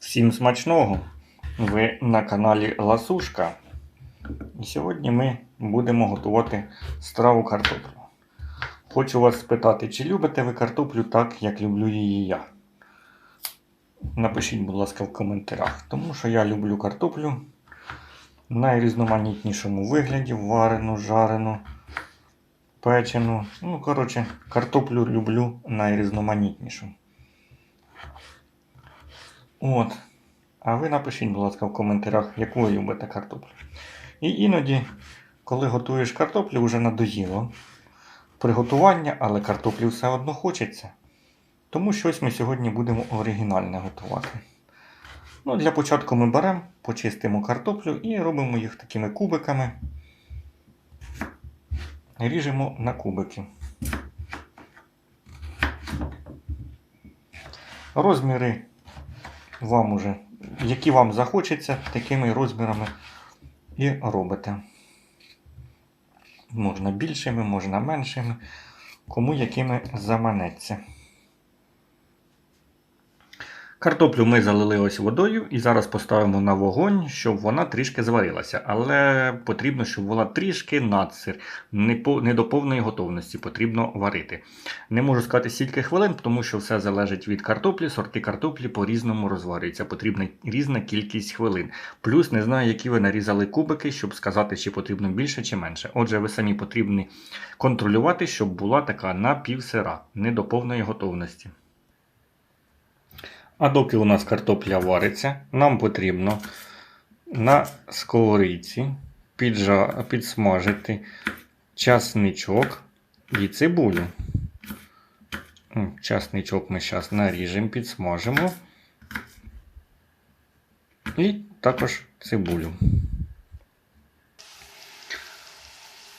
Всім смачного! Ви на каналі Ласушка. І сьогодні ми будемо готувати страву картоплю. Хочу вас спитати, чи любите ви картоплю так, як люблю її я? Напишіть, будь ласка, в коментарях. Тому що я люблю картоплю в найрізноманітнішому вигляді: варену, жарену, печену. Ну, коротше, картоплю люблю найрізноманітнішу. От. А ви напишіть, будь ласка, в коментарях, яку ви любите картоплю. І іноді, коли готуєш картоплю, вже надоїло приготування, але картоплі все одно хочеться. Тому щось ми сьогодні будемо оригінальне готувати. Ну, для початку ми беремо, почистимо картоплю і робимо їх такими кубиками. Ріжемо на кубики. Розміри вам уже, які вам захочеться, такими розмірами і робите. Можна більшими, можна меншими, кому якими заманеться. Картоплю ми залили ось водою і зараз поставимо на вогонь, щоб вона трішки зварилася. Але потрібно, щоб була трішки надсир. Не, по, не до повної готовності потрібно варити. Не можу сказати стільки хвилин, тому що все залежить від картоплі. Сорти картоплі по-різному розварюються. Потрібна різна кількість хвилин. Плюс не знаю, які ви нарізали кубики, щоб сказати, чи потрібно більше чи менше. Отже, ви самі потрібні контролювати, щоб була така напівсира, не до повної готовності. А доки у нас картопля вариться, нам потрібно на сковорідці піджа... підсмажити часничок і цибулю. Часничок ми зараз наріжемо, підсмажимо. І також цибулю.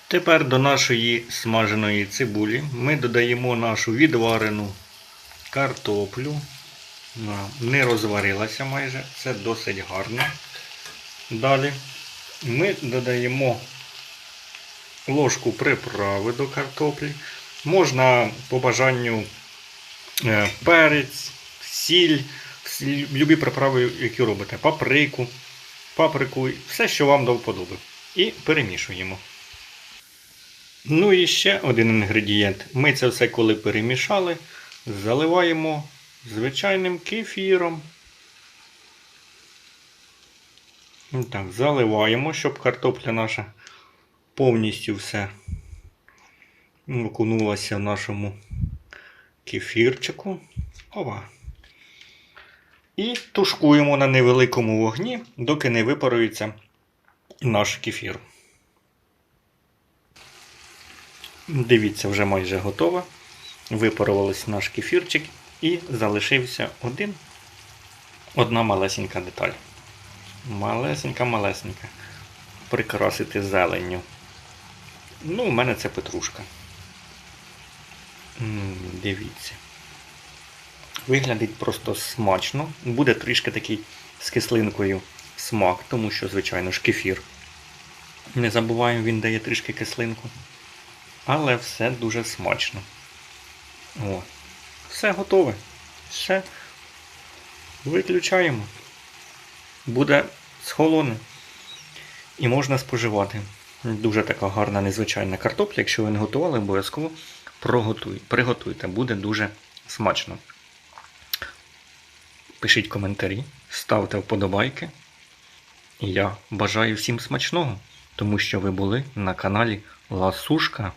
Тепер до нашої смаженої цибулі ми додаємо нашу відварену картоплю. Не розварилася майже, це досить гарно. Далі ми додаємо ложку приправи до картоплі. Можна по бажанню е, перець, сіль, любі приправи, які робите, паприку, паприку, все, що вам до вподоби. І перемішуємо. Ну і ще один інгредієнт. Ми це все, коли перемішали, заливаємо звичайним кефіром. Ну Так, заливаємо, щоб картопля наша повністю все окунулася в нашому кефірчику. Ова. І тушкуємо на невеликому вогні, доки не випарується наш кефір. Дивіться, вже майже готово. Випарувався наш кефірчик і залишився один, одна малесенька деталь. Малесенька-малесенька. Прикрасити зеленню. Ну, у мене це петрушка. М, Дивіться. Виглядить просто смачно. Буде трішки такий з кислинкою смак, тому що, звичайно ж, кефір. Не забуваємо, він дає трішки кислинку. Але все дуже смачно. О, все готове. Все. Виключаємо. Буде схолоне. І можна споживати. Дуже така гарна незвичайна картопля. Якщо ви не готували, обов'язково приготуйте. Буде дуже смачно. Пишіть коментарі, ставте вподобайки. І я бажаю всім смачного, тому що ви були на каналі Ласушка.